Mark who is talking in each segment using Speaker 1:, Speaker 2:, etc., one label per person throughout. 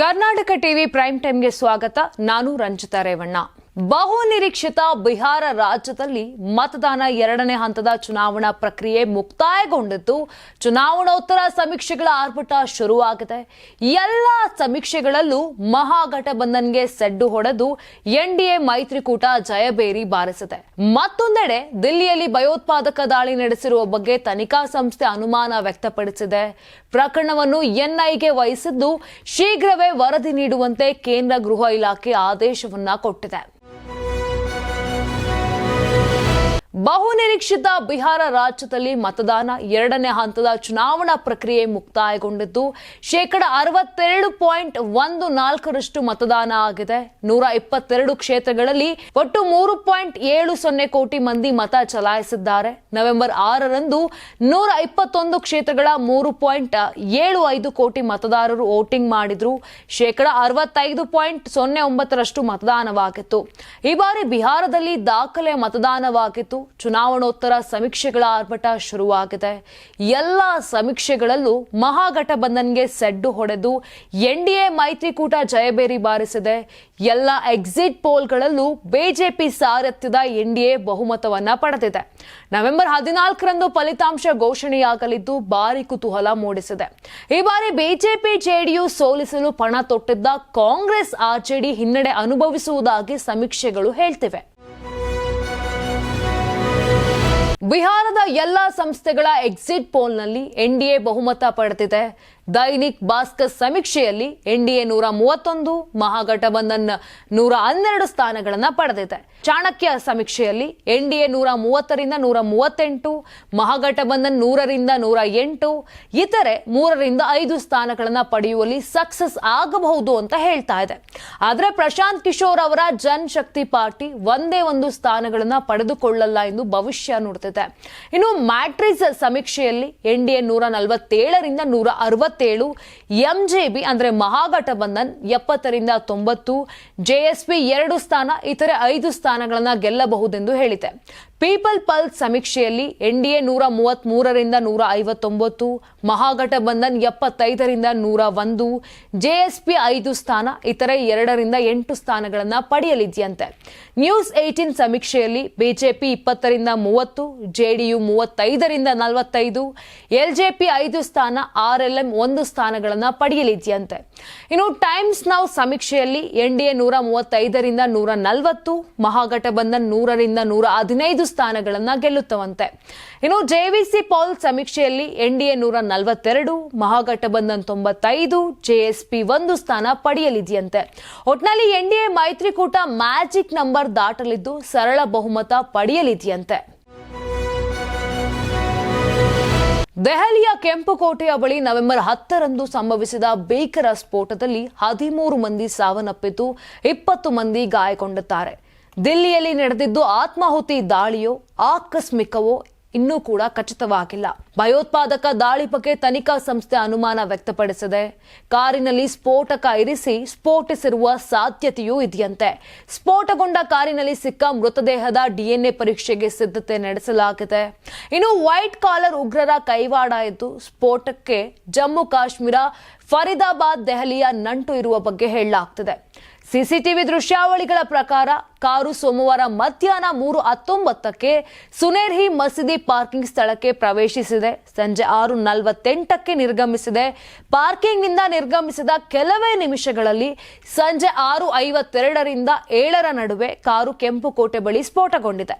Speaker 1: Karnataka TV prime ಟೈಮ್ಗೆ ಸ್ವಾಗತ. ನಾನು ರಂಜಿತಾ ರೇವಣ್ಣ. ಬಹು ನಿರೀಕ್ಷಿತ ಬಿಹಾರ ರಾಜ್ಯದಲ್ಲಿ ಮತದಾನ ಎರಡನೇ ಹಂತದ ಚುನಾವಣಾ ಪ್ರಕ್ರಿಯೆ ಮುಕ್ತಾಯಗೊಂಡಿದ್ದು, ಚುನಾವಣೋತ್ತರ ಸಮೀಕ್ಷೆಗಳ ಆರ್ಭಟ ಶುರುವಾಗಿದೆ. ಎಲ್ಲ ಸಮೀಕ್ಷೆಗಳಲ್ಲೂ ಮಹಾಗಠಬಂಧನ್ಗೆ ಸೆಡ್ಡು ಹೊಡೆದು ಎನ್ಡಿಎ ಮೈತ್ರಿಕೂಟ ಜಯಬೇರಿ ಬಾರಿಸಿದೆ. ಮತ್ತೊಂದೆಡೆ ದಿಲ್ಲಿಯಲ್ಲಿ ಭಯೋತ್ಪಾದಕ ದಾಳಿ ನಡೆಸಿರುವ ಬಗ್ಗೆ ತನಿಖಾ ಸಂಸ್ಥೆ ಅನುಮಾನ ವ್ಯಕ್ತಪಡಿಸಿದೆ. ಪ್ರಕರಣವನ್ನು ಎನ್ಐಗೆ ವಹಿಸಿದ್ದು ಶೀಘ್ರವೇ ವರದಿ ನೀಡುವಂತೆ ಕೇಂದ್ರ ಗೃಹ ಇಲಾಖೆ ಆದೇಶವನ್ನ ಕೊಟ್ಟಿದೆ. ಬಹು ನಿರೀಕ್ಷಿತ ಬಿಹಾರ ರಾಜ್ಯದಲ್ಲಿ ಮತದಾನ ಎರಡನೇ ಹಂತದ ಚುನಾವಣಾ ಪ್ರಕ್ರಿಯೆ ಮುಕ್ತಾಯಗೊಂಡಿದ್ದು, ಶೇಕಡ ಅರವತ್ತೆರಡು ಪಾಯಿಂಟ್ ಒಂದು ನಾಲ್ಕರಷ್ಟು ಮತದಾನ ಆಗಿದೆ. ನೂರ ಇಪ್ಪತ್ತೆರಡು ಕ್ಷೇತ್ರಗಳಲ್ಲಿ ಒಟ್ಟು ಮೂರು ಪಾಯಿಂಟ್ ಏಳು ಸೊನ್ನೆ ಕೋಟಿ ಮಂದಿ ಮತ ಚಲಾಯಿಸಿದ್ದಾರೆ. ನವೆಂಬರ್ ಆರರಂದು ನೂರ ಇಪ್ಪತ್ತೊಂದು ಕ್ಷೇತ್ರಗಳ ಮೂರು ಪಾಯಿಂಟ್ ಏಳು ಐದು ಕೋಟಿ ಮತದಾರರು ವೋಟಿಂಗ್ ಮಾಡಿದ್ರು. ಶೇಕಡ ಅರವತ್ತೈದು ಪಾಯಿಂಟ್ ಸೊನ್ನೆ ಒಂಬತ್ತರಷ್ಟು ಮತದಾನವಾಗಿತ್ತು. ಈ ಬಾರಿ ಬಿಹಾರದಲ್ಲಿ ದಾಖಲೆ ಮತದಾನವಾಗಿತ್ತು. ಚುನಾವಣೋತ್ತರ ಸಮೀಕ್ಷೆಗಳ ಆರ್ಭಟ ಶುರುವಾಗಿದೆ. ಎಲ್ಲ ಸಮೀಕ್ಷೆಗಳಲ್ಲೂ ಮಹಾಗಠಬಂಧನ್ಗೆ ಸೆಡ್ಡು ಹೊಡೆದು ಎನ್ ಡಿ ಎ ಮೈತ್ರಿಕೂಟ ಜಯಬೇರಿ ಬಾರಿಸಿದೆ. ಎಲ್ಲ ಎಕ್ಸಿಟ್ ಪೋಲ್ಗಳಲ್ಲೂ ಬಿಜೆಪಿ ಸಾರಥ್ಯದ ಎನ್ ಡಿ ಎ ಬಹುಮತವನ್ನ ಪಡೆದಿದೆ. ನವೆಂಬರ್ ಹದಿನಾಲ್ಕರಂದು ಫಲಿತಾಂಶ ಘೋಷಣೆಯಾಗಲಿದ್ದು ಭಾರಿ ಕುತೂಹಲ ಮೂಡಿಸಿದೆ. ಈ ಬಾರಿ ಬಿಜೆಪಿ ಜೆಡಿಯು ಸೋಲಿಸಲು ಪಣ ತೊಟ್ಟಿದ್ದ ಕಾಂಗ್ರೆಸ್ ಆರ್ಜೆಡಿ ಹಿನ್ನಡೆ ಅನುಭವಿಸುವುದಾಗಿ ಸಮೀಕ್ಷೆಗಳು ಹೇಳ್ತಿವೆ. ಬಿಹಾರದ ಎಲ್ಲ ಸಂಸ್ಥೆಗಳ ಎಕ್ಸಿಟ್ ಪೋಲ್ನಲ್ಲಿ ಎನ್ಡಿಎ ಬಹುಮತ ಪಡೆದಿದೆ. ದೈನಿಕ್ ಭಾಸ್ಕರ್ ಸಮೀಕ್ಷೆಯಲ್ಲಿ ಎನ್ಡಿಎ ನೂರ ಮೂವತ್ತೊಂದು ಮಹಾಗಠಬಂಧನ್ ನೂರ ಹನ್ನೆರಡು ಸ್ಥಾನಗಳನ್ನು ಪಡೆದಿದೆ. ಚಾಣಕ್ಯ ಸಮೀಕ್ಷೆಯಲ್ಲಿ ಎನ್ಡಿಎ ನೂರ ಮೂವತ್ತರಿಂದ ನೂರ ಮೂವತ್ತೆಂಟು ಮಹಾಗಠಬಂಧನ್ ನೂರರಿಂದ ನೂರ ಎಂಟು, ಇತರೆ ಮೂರರಿಂದ ಐದು ಸ್ಥಾನಗಳನ್ನು ಪಡೆಯುವಲ್ಲಿ ಸಕ್ಸಸ್ ಆಗಬಹುದು ಅಂತ ಹೇಳ್ತಾ ಇದೆ. ಆದರೆ ಪ್ರಶಾಂತ್ ಕಿಶೋರ್ ಅವರ ಜನಶಕ್ತಿ ಪಾರ್ಟಿ ಒಂದೇ ಒಂದು ಸ್ಥಾನಗಳನ್ನು ಪಡೆದುಕೊಳ್ಳಲ್ಲ ಎಂದು ಭವಿಷ್ಯ ನೋಡ್ತಿದೆ. ಇನ್ನು ಮ್ಯಾಟ್ರಿಸ್ ಸಮೀಕ್ಷೆಯಲ್ಲಿ ಎನ್ಡಿಎ ನೂರ ನಲವತ್ತೇಳರಿಂದ ನೂರ ಅರವತ್ತೇಳು ಬಿ ಅಂದರೆ ಮಹಾಗಠಬಂಧನ್ ಎಪ್ಪತ್ತರಿಂದ ತೊಂಬತ್ತು, ಜೆಎಸ್ಪಿ ಎರಡು ಸ್ಥಾನ, ಇತರೆ ಐದು ಸ್ಥಾನಗಳನ್ನು ಗೆಲ್ಲಬಹುದೆಂದು ಹೇಳಿದೆ. ಪೀಪಲ್ ಪಲ್ಸ್ ಸಮೀಕ್ಷೆಯಲ್ಲಿ ಎನ್ ಡಿ ಎ ನೂರ ಮೂವತ್ತ್ ಮೂರರಿಂದ ನೂರ ಐವತ್ತೊಂಬತ್ತು, ಮಹಾಗಠಬಂಧನ್ ಎಪ್ಪತ್ತೈದರಿಂದ ನೂರ ಒಂದು, ಜೆಎಸ್ಪಿ ಐದು ಸ್ಥಾನ, ಇತರೆ ಎರಡರಿಂದ ಎಂಟು ಸ್ಥಾನಗಳನ್ನು ಪಡೆಯಲಿದೆಯಂತೆ. ನ್ಯೂಸ್ ಏಯ್ಟೀನ್ ಸಮೀಕ್ಷೆಯಲ್ಲಿ ಬಿಜೆಪಿ ಇಪ್ಪತ್ತರಿಂದ ಮೂವತ್ತು, ಜೆಡಿಯು ಮೂವತ್ತೈದರಿಂದ ನಲವತ್ತೈದು, ಎಲ್ಜೆಪಿ ಐದು ಸ್ಥಾನ, ಆರ್ಎಲ್ಎಂ ಒಂದು ಸ್ಥಾನಗಳನ್ನು ಪಡೆಯಲಿದೆಯಂತೆ ಇನ್ನು ಟೈಮ್ಸ್ ನೌ ಸಮೀಕ್ಷೆಯಲ್ಲಿ ಎನ್ ಡಿ ಎ ನೂರ ಮೂವತ್ತೈದರಿಂದ ನೂರ ನಲವತ್ತು ಮಹಾಗಠಬಂಧನ್ ನೂರರಿಂದ ನೂರ ಹದಿನೈದು ಸ್ಥಾನಗಳನ್ನು ಗೆಲ್ಲುತ್ತವಂತೆ. ಇನ್ನು ಜೆವಿಸಿ ಪೌಲ್ ಸಮೀಕ್ಷೆಯಲ್ಲಿ ಎನ್ ಡಿ ಎ ನೂರ ನಲವತ್ತೆರಡು ಮಹಾಗಠಬಂಧನ್ ತೊಂಬತ್ತೈದು, ಜೆಎಸ್ಪಿ ಒಂದು ಸ್ಥಾನ ಪಡೆಯಲಿದೆಯಂತೆ ಒಟ್ನಲ್ಲಿ ಎ ಮೈತ್ರಿಕೂಟ ಮ್ಯಾಜಿಕ್ ನಂಬರ್ ದಾಟಲಿದ್ದು ಸರಳ ಬಹುಮತ ಪಡೆಯಲಿದೆಯಂತೆ ದೆಹಲಿಯ ಕೆಂಪುಕೋಟೆಯ ಬಳಿ ನವೆಂಬರ್ ಹತ್ತರಂದು ಸಂಭವಿಸಿದ ಭೀಕರ ಸ್ಫೋಟದಲ್ಲಿ ಹದಿಮೂರು ಮಂದಿ ಸಾವನ್ನಪ್ಪಿದ್ದು ಇಪ್ಪತ್ತು ಮಂದಿ ಗಾಯಗೊಂಡಿದ್ದಾರೆ. ದಿಲ್ಲಿಯಲ್ಲಿ ನಡೆದಿದ್ದು ಆತ್ಮಾಹುತಿ ದಾಳಿಯೋ, ಆಕಸ್ಮಿಕವೋ ಇನ್ನೂ ಕೂಡ ಖಚಿತವಾಗಿಲ್ಲ. ಭಯೋತ್ಪಾದಕ ದಾಳಿ ಬಗ್ಗೆ ತನಿಖಾ ಸಂಸ್ಥೆ ಅನುಮಾನ ವ್ಯಕ್ತಪಡಿಸಿದೆ. ಕಾರಿನಲ್ಲಿ ಸ್ಫೋಟಕ ಇರಿಸಿ ಸ್ಫೋಟಿಸಿರುವ ಸಾಧ್ಯತೆಯೂ ಇದೆಯಂತೆ. ಸ್ಫೋಟಗೊಂಡ ಕಾರಿನಲ್ಲಿ ಸಿಕ್ಕ ಮೃತದೇಹದ ಡಿಎನ್ಎ ಪರೀಕ್ಷೆಗೆ ಸಿದ್ಧತೆ ನಡೆಸಲಾಗಿದೆ. ಇನ್ನು ವೈಟ್ ಕಾಲರ್ ಉಗ್ರರ ಕೈವಾಡ ಇದ್ದು ಸ್ಫೋಟಕ್ಕೆ ಜಮ್ಮು ಕಾಶ್ಮೀರ, ಫರೀದಾಬಾದ್, ದೆಹಲಿಯ ನಂಟು ಇರುವ ಬಗ್ಗೆ ಹೇಳಲಾಗ್ತಿದೆ. ಸಿಸಿಟಿವಿ ದೃಶ್ಯಾವಳಿಗಳ ಪ್ರಕಾರ ಕಾರು ಸೋಮವಾರ ಮಧ್ಯಾಹ್ನ ಮೂರು ಹತ್ತೊಂಬತ್ತಕ್ಕೆ ಸುನೇರ್ಹಿ ಮಸೀದಿ ಪಾರ್ಕಿಂಗ್ ಸ್ಥಳಕ್ಕೆ ಪ್ರವೇಶಿಸಿದೆ. ಸಂಜೆ ಆರು ನಲವತ್ತೆಂಟಕ್ಕೆ ನಿರ್ಗಮಿಸಿದೆ. ಪಾರ್ಕಿಂಗ್ನಿಂದ ನಿರ್ಗಮಿಸಿದ ಕೆಲವೇ ನಿಮಿಷಗಳಲ್ಲಿ ಸಂಜೆ ಆರು ಐವತ್ತೆರಡರಿಂದ ಏಳರ ನಡುವೆ ಕಾರು ಕೆಂಪುಕೋಟೆ ಬಳಿ ಸ್ಫೋಟಗೊಂಡಿದೆ.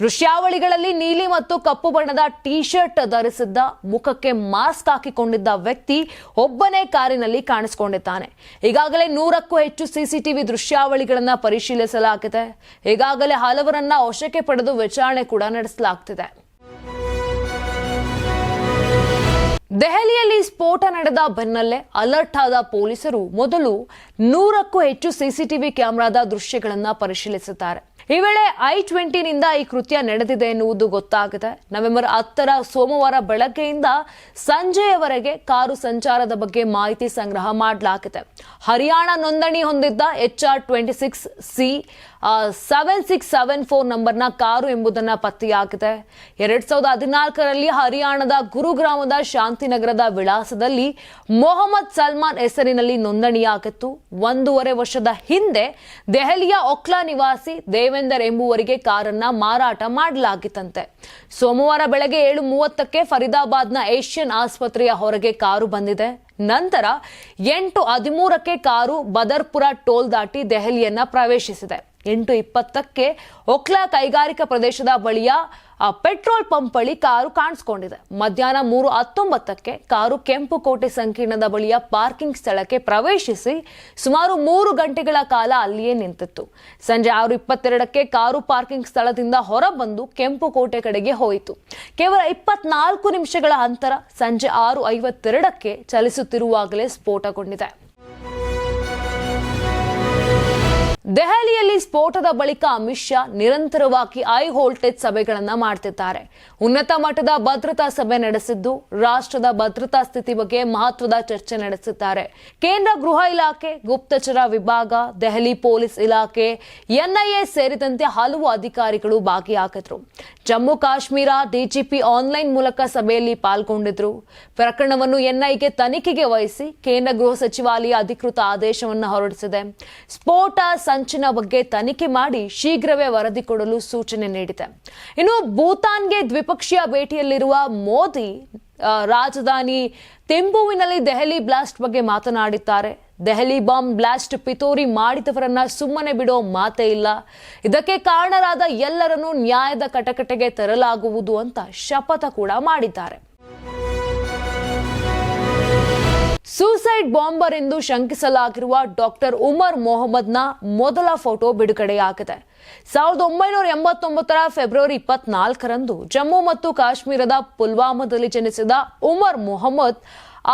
Speaker 1: ದೃಶ್ಯಾವಳಿಗಳಲ್ಲಿ ನೀಲಿ ಮತ್ತು ಕಪ್ಪು ಬಣ್ಣದ ಟಿ ಶರ್ಟ್ ಧರಿಸಿದ್ದ, ಮುಖಕ್ಕೆ ಮಾಸ್ಕ್ ಹಾಕಿಕೊಂಡಿದ್ದ ವ್ಯಕ್ತಿ ಒಬ್ಬನೇ ಕಾರಿನಲ್ಲಿ ಕಾಣಿಸಿಕೊಂಡಿದ್ದಾನೆ. ಈಗಾಗಲೇ ನೂರಕ್ಕೂ ಹೆಚ್ಚು ಸಿಸಿಟಿವಿ ದೃಶ್ಯಾವಳಿಗಳನ್ನು ಪರಿಶೀಲಿಸಲಾಗಿದೆ. ಈಗಾಗಲೇ ಹಲವರನ್ನ ವಶಕ್ಕೆ ಪಡೆದು ವಿಚಾರಣೆ ಕೂಡ ನಡೆಸಲಾಗ್ತಿದೆ. ದೆಹಲಿಯಲ್ಲಿ ಸ್ಫೋಟ ನಡೆದ ಬೆನ್ನಲ್ಲೇ ಅಲರ್ಟ್ ಆದ ಪೊಲೀಸರು ಮೊದಲು ನೂರಕ್ಕೂ ಹೆಚ್ಚು ಸಿಸಿಟಿವಿ ಕ್ಯಾಮೆರಾದ ದೃಶ್ಯಗಳನ್ನು ಪರಿಶೀಲಿಸುತ್ತಾರೆ ಈ ವೇಳೆ ಐ ಟ್ವೆಂಟಿನಿಂದ ಈ ಕೃತ್ಯ ನಡೆದಿದೆ ಎನ್ನುವುದು ಗೊತ್ತಾಗಿದೆ. ನವೆಂಬರ್ ಹತ್ತರ ಸೋಮವಾರ ಬೆಳಗ್ಗೆಯಿಂದ ಸಂಜೆಯವರೆಗೆ ಕಾರು ಸಂಚಾರದ ಬಗ್ಗೆ ಮಾಹಿತಿ ಸಂಗ್ರಹ ಮಾಡಲಾಗಿದೆ. ಹರಿಯಾಣ ನೋಂದಣಿ ಹೊಂದಿದ್ದ H R twenty six C seven six seven four ನಂಬರ್ನ ಕಾರು ಎಂಬುದನ್ನು ಪತ್ತೆಯಾಗಿದೆ. ಎರಡು ಸಾವಿರದ ಹದಿನಾಲ್ಕರಲ್ಲಿ ಹರಿಯಾಣದ ಗುರುಗ್ರಾಮದ ಶಾಂತಿನಗರದ ವಿಳಾಸದಲ್ಲಿ ಮೊಹಮ್ಮದ್ ಸಲ್ಮಾನ್ ಹೆಸರಿನಲ್ಲಿ ನೋಂದಣಿಯಾಗಿತ್ತು. ಒಂದೂವರೆ ವರ್ಷದ ಹಿಂದೆ ದೆಹಲಿಯ ಒಕ್ಲಾ ನಿವಾಸಿ ದೇವೇಂದರ್ ಎಂಬುವರಿಗೆ ಕಾರನ್ನ ಮಾರಾಟ ಮಾಡಲಾಗಿತ್ತಂತೆ. ಸೋಮವಾರ ಬೆಳಗ್ಗೆ ಏಳು ಮೂವತ್ತಕ್ಕೆ ಫರೀದಾಬಾದ್ನ ಏಷ್ಯನ್ ಆಸ್ಪತ್ರೆಯ ಹೊರಗೆ ಕಾರು ಬಂದಿದೆ. ನಂತರ ಎಂಟು ಹದಿಮೂರಕ್ಕೆ ಕಾರು ಬದರ್ಪುರ ಟೋಲ್ ದಾಟಿ ದೆಹಲಿಯನ್ನ ಪ್ರವೇಶಿಸಿದೆ. ಎಂಟು ಇಪ್ಪತ್ತಕ್ಕೆ ಒಕ್ಲಾ ಕೈಗಾರಿಕಾ ಪ್ರದೇಶದ ಬಳಿಯ ಪೆಟ್ರೋಲ್ ಪಂಪ್ ಬಳಿ ಕಾರು ಕಾಣಿಸ್ಕೊಂಡಿದೆ. ಮಧ್ಯಾಹ್ನ ಮೂರು ಹತ್ತೊಂಬತ್ತಕ್ಕೆ ಕಾರು ಕೆಂಪುಕೋಟೆ ಸಂಕೀರ್ಣದ ಬಳಿಯ ಪಾರ್ಕಿಂಗ್ ಸ್ಥಳಕ್ಕೆ ಪ್ರವೇಶಿಸಿ ಸುಮಾರು ಮೂರು ಗಂಟೆಗಳ ಕಾಲ ಅಲ್ಲಿಯೇ ನಿಂತಿತ್ತು. ಸಂಜೆ ಆರು ಇಪ್ಪತ್ತೆರಡಕ್ಕೆ ಕಾರು ಪಾರ್ಕಿಂಗ್ ಸ್ಥಳದಿಂದ ಹೊರಬಂದು ಕೆಂಪುಕೋಟೆ ಕಡೆಗೆ ಹೋಯಿತು. ಕೇವಲ ಇಪ್ಪತ್ನಾಲ್ಕು ನಿಮಿಷಗಳ ಅಂತರ ಸಂಜೆ ಆರು ಐವತ್ತೆರಡಕ್ಕೆ ಚಲಿಸುತ್ತಿರುವಾಗಲೇ ಸ್ಫೋಟಗೊಂಡಿದೆ. ದೆಹಲಿಯಲ್ಲಿ ಸ್ಫೋಟದ ಬಳಿಕ ಅಮಿತ್ ಶಾ ನಿರಂತರವಾಗಿ ಹೈ ವೋಲ್ಟೇಜ್ ಸಭೆಗಳನ್ನು ಮಾಡ್ತಿದ್ದಾರೆ. ಉನ್ನತ ಮಟ್ಟದ ಭದ್ರತಾ ಸಭೆ ನಡೆಸಿದ್ದು, ರಾಷ್ಟ್ರದ ಭದ್ರತಾ ಸ್ಥಿತಿ ಬಗ್ಗೆ ಮಹತ್ವದ ಚರ್ಚೆ ನಡೆಸಿದ್ದಾರೆ. ಕೇಂದ್ರ ಗೃಹ ಇಲಾಖೆ, ಗುಪ್ತಚರ ವಿಭಾಗ, ದೆಹಲಿ ಪೊಲೀಸ್ ಇಲಾಖೆ, ಎನ್ಐಎ ಸೇರಿದಂತೆ ಹಲವು ಅಧಿಕಾರಿಗಳು ಭಾಗಿಯಾಗಿದ್ರು. ಜಮ್ಮು ಕಾಶ್ಮೀರ ಡಿಜಿಪಿ ಆನ್ಲೈನ್ ಮೂಲಕ ಸಭೆಯಲ್ಲಿ ಪಾಲ್ಗೊಂಡಿದ್ರು. ಪ್ರಕರಣವನ್ನು ಎನ್ಐಗೆ ತನಿಖೆಗೆ ವಹಿಸಿ ಕೇಂದ್ರ ಗೃಹ ಸಚಿವಾಲಯ ಅಧಿಕೃತ ಆದೇಶವನ್ನು ಹೊರಡಿಸಿದೆ. ಸ್ಫೋಟ ಸಂಚಿನ ಬಗ್ಗೆ ತನಿಖೆ ಮಾಡಿ ಶೀಘ್ರವೇ ವರದಿ ಕೊಡಲು ಸೂಚನೆ ನೀಡಿದೆ. ಇನ್ನು ಭೂತಾನ್ಗೆ ದ್ವಿಪಕ್ಷೀಯ ಭೇಟಿಯಲ್ಲಿರುವ ಮೋದಿ ರಾಜಧಾನಿ ತೆಂಬುವಿನಲ್ಲಿ ದೆಹಲಿ ಬ್ಲಾಸ್ಟ್ ಬಗ್ಗೆ ಮಾತನಾಡಿದ್ದಾರೆ. ದೆಹಲಿ ಬಾಂಬ್ ಬ್ಲಾಸ್ಟ್ ಪಿತೋರಿ ಮಾಡಿದವರನ್ನ ಸುಮ್ಮನೆ ಬಿಡೋ ಮಾತೇ ಇಲ್ಲ. ಇದಕ್ಕೆ ಕಾರಣರಾದ ಎಲ್ಲರನ್ನೂ ನ್ಯಾಯದ ಕಟಕಟೆಗೆ ತರಲಾಗುವುದು ಅಂತ ಶಪಥ ಕೂಡ ಮಾಡಿದ್ದಾರೆ. ಸೂಸೈಡ್ ಬಾಂಬರ್ ಎಂದು ಶಂಕಿಸಲಾಗಿರುವ ಡಾಕ್ಟರ್ ಉಮರ್ ಮೊಹಮ್ಮದ್ನ ಮೊದಲ ಫೋಟೋ ಬಿಡುಗಡೆಯಾಗಿದೆ. ಸಾವಿರದ ಒಂಬೈನೂರ ಎಂಬತ್ತೊಂಬತ್ತರ ಫೆಬ್ರವರಿ ಇಪ್ಪತ್ನಾಲ್ಕರಂದು ಜಮ್ಮು ಮತ್ತು ಕಾಶ್ಮೀರದ ಪುಲ್ವಾಮಾದಲ್ಲಿ ಜನಿಸಿದ ಉಮರ್ ಮೊಹಮ್ಮದ್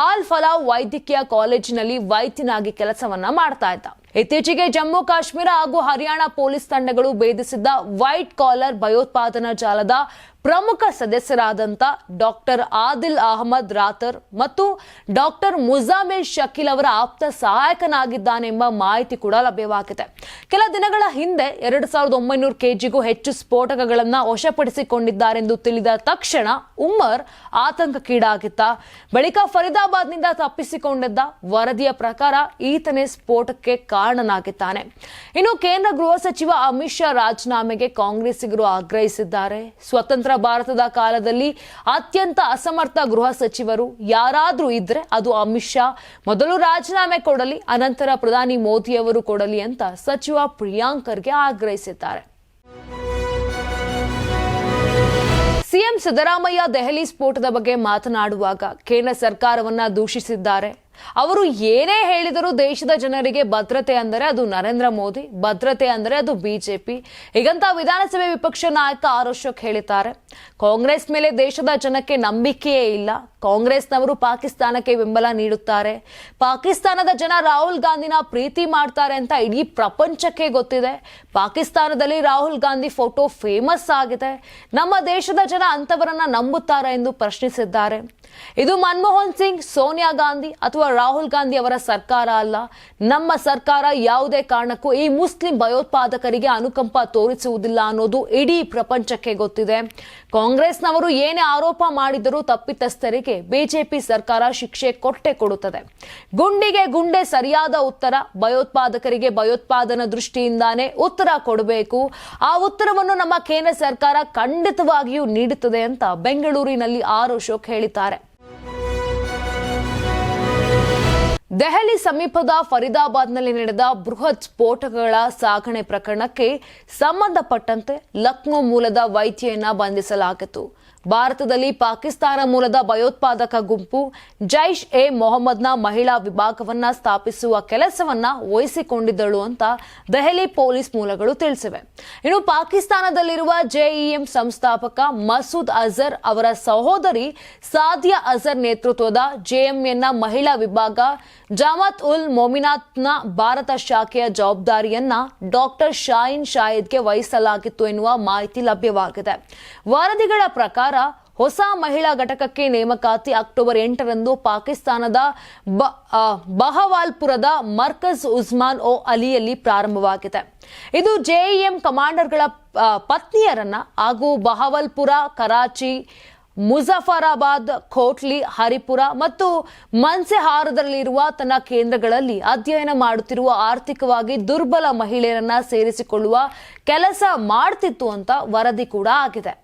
Speaker 1: ಆಲ್ ಫಲಾ ವೈದ್ಯಕೀಯ ಕಾಲೇಜಿನಲ್ಲಿ ವೈದ್ಯನಾಗಿ ಕೆಲಸವನ್ನ ಮಾಡ್ತಾ ಇದ್ದ. ಇತ್ತೀಚೆಗೆ ಜಮ್ಮು, ಕಾಶ್ಮೀರ ಹಾಗೂ ಹರಿಯಾಣ ಪೊಲೀಸ್ ತಂಡಗಳು ಭೇದಿಸಿದ್ದ ವೈಟ್ ಕಾಲರ್ ಭಯೋತ್ಪಾದನಾ ಜಾಲದ ಪ್ರಮುಖ ಸದಸ್ಯರಾದಂಥ ಡಾಕ್ಟರ್ ಆದಿಲ್ ಅಹಮದ್ ರಾತರ್ ಮತ್ತು ಡಾಕ್ಟರ್ ಮುಜಾಮಿಲ್ ಶಕೀಲ್ ಅವರ ಆಪ್ತ ಸಹಾಯಕನಾಗಿದ್ದಾನೆಂಬ ಮಾಹಿತಿ ಕೂಡ ಲಭ್ಯವಾಗಿದೆ. ಕೆಲ ದಿನಗಳ ಹಿಂದೆ ಎರಡು ಸಾವಿರದ ಒಂಬೈನೂರು ಕೆಜಿಗೂ ಹೆಚ್ಚು ಸ್ಫೋಟಕಗಳನ್ನು ವಶಪಡಿಸಿಕೊಂಡಿದ್ದಾರೆಂದು ತಿಳಿದ ತಕ್ಷಣ ಉಮರ್ ಆತಂಕಕ್ಕೀಡಾಗಿದ್ದ. ಬಳಿಕ ಫರೀದಾಬಾದ್ನಿಂದ ತಪ್ಪಿಸಿಕೊಂಡಿದ್ದ ವರದಿಯ ಪ್ರಕಾರ ಈತನೇ ಸ್ಫೋಟಕ್ಕೆ ಕಾರಣನಾಗಿದ್ದಾನೆ. ಇನ್ನು ಕೇಂದ್ರ ಗೃಹ ಸಚಿವ ಅಮಿತ್ ಶಾ ರಾಜೀನಾಮೆಗೆ ಕಾಂಗ್ರೆಸ್ಸಿಗರು ಆಗ್ರಹಿಸಿದ್ದಾರೆ. ಸ್ವತಂತ್ರ ಭಾರತದ ಕಾಲದಲ್ಲಿ ಅತ್ಯಂತ ಅಸಮರ್ಥ ಗೃಹ ಸಚಿವರು ಯಾರಾದರೂ ಇದ್ರೆ ಅದು ಅಮಿತ್ ಶಾ. ಮೊದಲು ರಾಜೀನಾಮೆ ಕೊಡಲಿ, ಅನಂತರ ಪ್ರಧಾನಿ ಮೋದಿಯವರು ಕೊಡಲಿ ಅಂತ ಸಚಿವ ಪ್ರಿಯಾಂಕರ್ಗೆ ಆಗ್ರಹಿಸಿದ್ದಾರೆ. ಸಿಎಂ ಸಿದ್ದರಾಮಯ್ಯ ದೆಹಲಿ ಸ್ಫೋಟದ ಬಗ್ಗೆ ಮಾತನಾಡುವಾಗ ಕೇಂದ್ರ ಸರ್ಕಾರವನ್ನ ದೂಷಿಸಿದ್ದಾರೆ. ಅವರು ಏನೇ ಹೇಳಿದರೂ ದೇಶದ ಜನರಿಗೆ ಭದ್ರತೆ ಅಂದರೆ ಅದು ನರೇಂದ್ರ ಮೋದಿ, ಭದ್ರತೆ ಅಂದರೆ ಅದು ಬಿಜೆಪಿ. ಹೀಗಂತ ವಿಧಾನಸಭೆ ವಿಪಕ್ಷ ನಾಯಕ ಆರ್ ಅಶೋಕ್ ಹೇಳಿದ್ದಾರೆ. ಕಾಂಗ್ರೆಸ್ ಮೇಲೆ ದೇಶದ ಜನಕ್ಕೆ ನಂಬಿಕೆಯೇ ಇಲ್ಲ. ಕಾಂಗ್ರೆಸ್ನವರು ಪಾಕಿಸ್ತಾನಕ್ಕೆ ಬೆಂಬಲ ನೀಡುತ್ತಾರೆ. ಪಾಕಿಸ್ತಾನದ ಜನ ರಾಹುಲ್ ಗಾಂಧಿನ ಪ್ರೀತಿ ಮಾಡ್ತಾರೆ ಅಂತ ಇಡೀ ಪ್ರಪಂಚಕ್ಕೆ ಗೊತ್ತಿದೆ. ಪಾಕಿಸ್ತಾನದಲ್ಲಿ ರಾಹುಲ್ ಗಾಂಧಿ ಫೋಟೋ ಫೇಮಸ್ ಆಗಿದೆ. ನಮ್ಮ ದೇಶದ ಜನ ಅಂಥವರನ್ನ ನಂಬುತ್ತಾರೆ ಎಂದು ಪ್ರಶ್ನಿಸಿದ್ದಾರೆ. ಇದು ಮನಮೋಹನ್ ಸಿಂಗ್, ಸೋನಿಯಾ ಗಾಂಧಿ ಅಥವಾ ರಾಹುಲ್ ಗಾಂಧಿ ಅವರ ಸರ್ಕಾರ ಅಲ್ಲ. ನಮ್ಮ ಸರ್ಕಾರ ಯಾವುದೇ ಕಾರಣಕ್ಕೂ ಈ ಮುಸ್ಲಿಂ ಭಯೋತ್ಪಾದಕರಿಗೆ ಅನುಕಂಪ ತೋರಿಸುವುದಿಲ್ಲ ಅನ್ನೋದು ಇಡೀ ಪ್ರಪಂಚಕ್ಕೆ ಗೊತ್ತಿದೆ. ಕಾಂಗ್ರೆಸ್ನವರು ಏನೇ ಆರೋಪ ಮಾಡಿದರೂ ತಪ್ಪಿತಸ್ಥರಿಗೆ ಬಿಜೆಪಿ ಸರ್ಕಾರ ಶಿಕ್ಷೆ ಕೊಟ್ಟೆ ಕೊಡುತ್ತದೆ. ಗುಂಡಿಗೆ ಗುಂಡೆ ಸರಿಯಾದ ಉತ್ತರ, ಭಯೋತ್ಪಾದಕರಿಗೆ ಭಯೋತ್ಪಾದನಾ ದೃಷ್ಟಿಯಿಂದಾನೇ ಉತ್ತರ ಕೊಡಬೇಕು. ಆ ಉತ್ತರವನ್ನು ನಮ್ಮ ಕೇಂದ್ರ ಸರ್ಕಾರ ಖಂಡಿತವಾಗಿಯೂ ನೀಡುತ್ತದೆ ಅಂತ ಬೆಂಗಳೂರಿನಲ್ಲಿ ಆರ್ ಅಶೋಕ್ ಹೇಳಿದ್ದಾರೆ. ದೆಹಲಿ ಸಮೀಪದ ಫರೀದಾಬಾದ್ನಲ್ಲಿ ನಡೆದ ಬೃಹತ್ ಸ್ಫೋಟಗಳ ಸಾಗಣೆ ಪ್ರಕರಣಕ್ಕೆ ಸಂಬಂಧಪಟ್ಟಂತೆ ಲಕ್ನೋ ಮೂಲದ ವೈದ್ಯೆಯನ್ನ ಬಂಧಿಸಲಾಗಿತ್ತು. ಭಾರತದಲ್ಲಿ ಪಾಕಿಸ್ತಾನ ಮೂಲದ ಭಯೋತ್ಪಾದಕ ಗುಂಪು ಜೈಷ್ ಎ ಮೊಹಮ್ಮದ್ನ ಮಹಿಳಾ ವಿಭಾಗವನ್ನ ಸ್ಥಾಪಿಸುವ ಕೆಲಸವನ್ನ ವಹಿಸಿಕೊಂಡಿದ್ದಳು ಅಂತ ದೆಹಲಿ ಪೊಲೀಸ್ ಮೂಲಗಳು ತಿಳಿಸಿವೆ. ಇನ್ನು ಪಾಕಿಸ್ತಾನದಲ್ಲಿರುವ ಜೆಇಎಂ ಸಂಸ್ಥಾಪಕ ಮಸೂದ್ ಅಜರ್ ಅವರ ಸಹೋದರಿ ಸಾದಿಯಾ ಅಜರ್ ನೇತೃತ್ವದ ಜೆಎಂಎನ್ನ ಮಹಿಳಾ ವಿಭಾಗ ಜಮಾತ್ ಉಲ್ ಮೊಮಿನಾತ್ನ ಭಾರತ ಶಾಖೆಯ ಜವಾಬ್ದಾರಿಯನ್ನ ಡಾಕ್ಟರ್ ಶಾಯಿನ್ ಶಾಹಿದ್ಗೆ ವಹಿಸಲಾಗಿತ್ತು ಎನ್ನುವ ಮಾಹಿತಿ ಲಭ್ಯವಾಗಿದೆ. ವರದಿಗಳ ಪ್ರಕಾರ ಹೊಸ ಮಹಿಳಾ ಘಟಕಕ್ಕೆ ನೇಮಕಾತಿ ಅಕ್ಟೋಬರ್ ಎಂಟರಂದು ಪಾಕಿಸ್ತಾನದ ಬಹವಾಲ್ಪುರದ ಮರ್ಕಜ್ ಉಸ್ಮಾನ್ ಓ ಅಲಿಯಲ್ಲಿ ಪ್ರಾರಂಭವಾಗಿದೆ. ಇದು ಜೆಇಎಂ ಕಮಾಂಡರ್ಗಳ ಪತ್ನಿಯರನ್ನ ಹಾಗೂ ಬಹವಲ್ಪುರ, ಕರಾಚಿ, ಮುಜಫರಾಬಾದ್ ಖೋಟ್ಲಿ ಹರಿಪುರ ಮತ್ತು ಮನ್ಸೆಹಾರದಲ್ಲಿರುವ ತನ್ನ ಕೇಂದ್ರಗಳಲ್ಲಿ ಅಧ್ಯಯನ ಮಾಡುತ್ತಿರುವ ಆರ್ಥಿಕವಾಗಿ ದುರ್ಬಲ ಮಹಿಳೆಯರನ್ನ ಸೇರಿಸಿಕೊಳ್ಳುವ ಕೆಲಸ ಮಾಡ್ತಿತ್ತು ಅಂತ ವರದಿ ಕೂಡ ಆಗಿದೆ.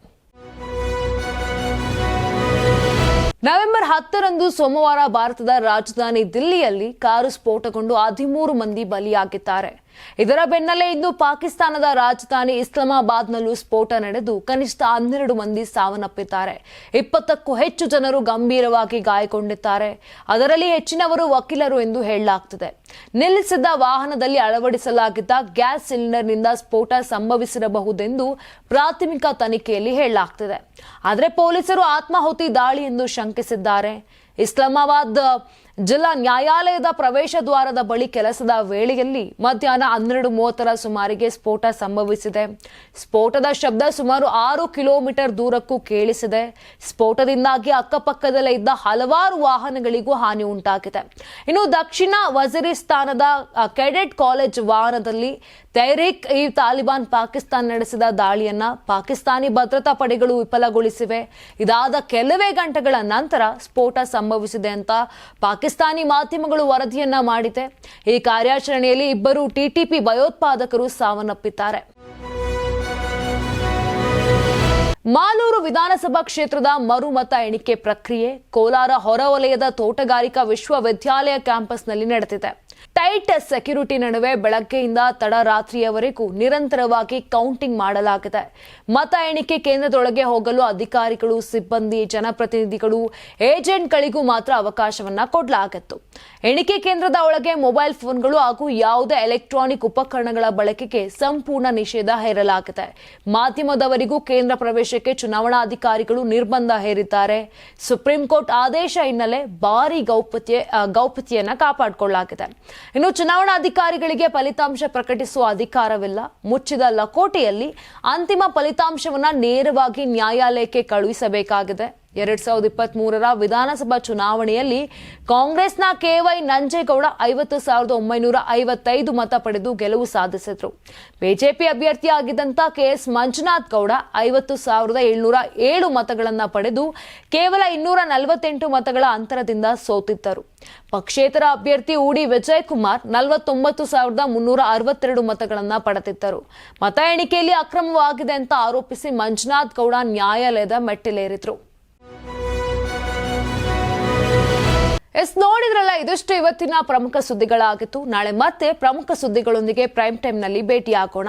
Speaker 1: ನವೆಂಬರ್ ಹತ್ತರಂದು ಸೋಮವಾರ ಭಾರತದ ರಾಜಧಾನಿ ದಿಲ್ಲಿಯಲ್ಲಿ ಕಾರು ಸ್ಫೋಟಗೊಂಡು ಹದಿಮೂರು ಮಂದಿ ಬಲಿಯಾಗಿದ್ದಾರೆ. ಇದರ ಬೆನ್ನಲ್ಲೇ ಇಂದು ಪಾಕಿಸ್ತಾನದ ರಾಜಧಾನಿ ಇಸ್ಲಾಮಾಬಾದ್ನಲ್ಲೂ ಸ್ಫೋಟ ನಡೆದು ಕನಿಷ್ಠ ಹನ್ನೆರಡು ಮಂದಿ ಸಾವನ್ನಪ್ಪಿದ್ದಾರೆ. ಇಪ್ಪತ್ತಕ್ಕೂ ಹೆಚ್ಚು ಜನರು ಗಂಭೀರವಾಗಿ ಗಾಯಗೊಂಡಿದ್ದಾರೆ. ಅದರಲ್ಲಿ ಹೆಚ್ಚಿನವರು ವಕೀಲರು ಎಂದು ಹೇಳಲಾಗ್ತಿದೆ. ನಿಲ್ಲಿಸಿದ್ದ ವಾಹನದಲ್ಲಿ ಅಳವಡಿಸಲಾಗಿದ್ದ ಗ್ಯಾಸ್ ಸಿಲಿಂಡರ್ನಿಂದ ಸ್ಫೋಟ ಸಂಭವಿಸಿರಬಹುದೆಂದು ಪ್ರಾಥಮಿಕ ತನಿಖೆಯಲ್ಲಿ ಹೇಳಲಾಗ್ತಿದೆ. ಆದರೆ ಪೊಲೀಸರು ಆತ್ಮಾಹುತಿ ದಾಳಿ ಎಂದು ಶಂಕಿಸಿದ್ದಾರೆ. ಇಸ್ಲಾಮಾಬಾದ್ ಜಿಲ್ಲಾ ನ್ಯಾಯಾಲಯದ ಪ್ರವೇಶ ದ್ವಾರದ ಬಳಿ ಕೆಲಸದ ವೇಳೆಯಲ್ಲಿ ಮಧ್ಯಾಹ್ನ ಹನ್ನೆರಡು ಮೂವತ್ತರ ಸುಮಾರಿಗೆ ಸ್ಫೋಟ ಸಂಭವಿಸಿದೆ. ಸ್ಫೋಟದ ಶಬ್ದ ಸುಮಾರು ಆರು ಕಿಲೋಮೀಟರ್ ದೂರಕ್ಕೂ ಕೇಳಿಸಿದೆ. ಸ್ಫೋಟದಿಂದಾಗಿ ಅಕ್ಕಪಕ್ಕದಲ್ಲೇ ಇದ್ದ ಹಲವಾರು ವಾಹನಗಳಿಗೂ ಹಾನಿ ಉಂಟಾಗಿದೆ. ಇನ್ನು ದಕ್ಷಿಣ ವಜೀರಿಸ್ತಾನದ ಕೆಡೆಟ್ ಕಾಲೇಜ್ ವಾಹನದಲ್ಲಿ ತೆಹ್ರಿಕ್ ಈ ತಾಲಿಬಾನ್ ಪಾಕಿಸ್ತಾನ ನಡೆಸಿದ ದಾಳಿಯನ್ನ ಪಾಕಿಸ್ತಾನಿ ಭದ್ರತಾ ಪಡೆಗಳು ವಿಫಲಗೊಳಿಸಿವೆ. ಇದಾದ ಕೆಲವೇ ಗಂಟೆಗಳ ನಂತರ ಸ್ಫೋಟ ಸಂಭವಿಸಿದೆ ಅಂತ ಪಾಕಿಸ್ತಾನಿ ಮಾಧ್ಯಮಗಳು ವರದಿಯನ್ನ ಮಾಡಿದೆ. ಈ ಕಾರ್ಯಾಚರಣೆಯಲ್ಲಿ ಇಬ್ಬರು ಟಿಟಿಪಿ ಭಯೋತ್ಪಾದಕರು ಸಾವನ್ನಪ್ಪಿದ್ದಾರೆ. ಮಾಲೂರು ವಿಧಾನಸಭಾ ಕ್ಷೇತ್ರದ ಮರುಮತ ಎಣಿಕೆ ಪ್ರಕ್ರಿಯೆ ಕೋಲಾರ ಹೊರವಲಯದ ತೋಟಗಾರಿಕಾ ವಿಶ್ವವಿದ್ಯಾಲಯ ಕ್ಯಾಂಪಸ್ನಲ್ಲಿ ನಡೆದಿದೆ. ಟೈಟ್ ಸೆಕ್ಯೂರಿಟಿ ನಡುವೆ ಬೆಳಗ್ಗೆಯಿಂದ ತಡರಾತ್ರಿಯವರೆಗೂ ನಿರಂತರವಾಗಿ ಕೌಂಟಿಂಗ್ ಮಾಡಲಾಗಿದೆ. ಮತ ಎಣಿಕೆ ಕೇಂದ್ರದೊಳಗೆ ಹೋಗಲು ಅಧಿಕಾರಿಗಳು, ಸಿಬ್ಬಂದಿ, ಜನಪ್ರತಿನಿಧಿಗಳು, ಏಜೆಂಟ್ಗಳಿಗೂ ಮಾತ್ರ ಅವಕಾಶವನ್ನ ಕೊಡಲಾಗಿತ್ತು. ಎಣಿಕೆ ಕೇಂದ್ರದ ಒಳಗೆ ಮೊಬೈಲ್ ಫೋನ್ಗಳು ಹಾಗೂ ಯಾವುದೇ ಎಲೆಕ್ಟ್ರಾನಿಕ್ ಉಪಕರಣಗಳ ಬಳಕೆಗೆ ಸಂಪೂರ್ಣ ನಿಷೇಧ ಹೇರಲಾಗಿದೆ. ಮಾಧ್ಯಮದವರಿಗೂ ಕೇಂದ್ರ ಪ್ರವೇಶಕ್ಕೆ ಚುನಾವಣಾಧಿಕಾರಿಗಳು ನಿರ್ಬಂಧ ಹೇರಿದ್ದಾರೆ. ಸುಪ್ರೀಂ ಕೋರ್ಟ್ ಆದೇಶ ಹಿನ್ನೆಲೆ ಭಾರಿ ಗೌಪ್ಯತೆ, ಗೌಪ್ಯತೆಯನ್ನ ಕಾಪಾಡಿಕೊಳ್ಳಲಾಗಿದೆ. ಇನ್ನು ಚುನಾವಣಾಧಿಕಾರಿಗಳಿಗೆ ಫಲಿತಾಂಶ ಪ್ರಕಟಿಸುವ ಅಧಿಕಾರವಿಲ್ಲ. ಮುಚ್ಚಿದ ಲಕೋಟೆಯಲ್ಲಿ ಅಂತಿಮ ಫಲಿತಾಂಶವನ್ನ ನೇರವಾಗಿ ನ್ಯಾಯಾಲಯಕ್ಕೆ ಕಳುಹಿಸಬೇಕಾಗಿದೆ. ಎರಡ್ ಸಾವಿರದ ಇಪ್ಪತ್ತ್ ಮೂರರ ವಿಧಾನಸಭಾ ಚುನಾವಣೆಯಲ್ಲಿ ಕಾಂಗ್ರೆಸ್ನ ಕೆವೈ ನಂಜೇಗೌಡ ಐವತ್ತು ಸಾವಿರದ ಒಂಬೈನೂರ ಐವತ್ತೈದು ಮತ ಪಡೆದು ಗೆಲುವು ಸಾಧಿಸಿದರು. BJP K KS Manjunath Gowda ಐವತ್ತು ಸಾವಿರದ ಏಳ್ನೂರ ಏಳು ಮತಗಳನ್ನು ಪಡೆದು ಕೇವಲ ಇನ್ನೂರ ನಲವತ್ತೆಂಟು ಮತಗಳ ಅಂತರದಿಂದ ಸೋತಿದ್ದರು. ಪಕ್ಷೇತರ ಅಭ್ಯರ್ಥಿ ಉಡಿ ವಿಜಯ್ ಕುಮಾರ್ ನಲವತ್ತೊಂಬತ್ತು ಸಾವಿರದ ಮುನ್ನೂರ ಅರವತ್ತೆರಡು ಮತಗಳನ್ನು ಪಡೆದಿದ್ದರು. ಮತ ಎಣಿಕೆಯಲ್ಲಿ ಅಕ್ರಮವಾಗಿದೆ ಅಂತ ಆರೋಪಿಸಿ ಮಂಜುನಾಥ್ ಗೌಡ ನ್ಯಾಯಾಲಯದ ಮೆಟ್ಟಿಲೇರಿದ್ರು. ಎಸ್ ನೋಡಿದ್ರಲ್ಲ ಇದಿಷ್ಟು ಇವತ್ತಿನ ಪ್ರಮುಖ ಸುದ್ದಿಗಳಾಗಿತ್ತು. ನಾಳೆ ಮತ್ತೆ ಪ್ರಮುಖ ಸುದ್ದಿಗಳೊಂದಿಗೆ ಪ್ರೈಮ್ ಟೈಮ್ನಲ್ಲಿ ಭೇಟಿಯಾಗೋಣ.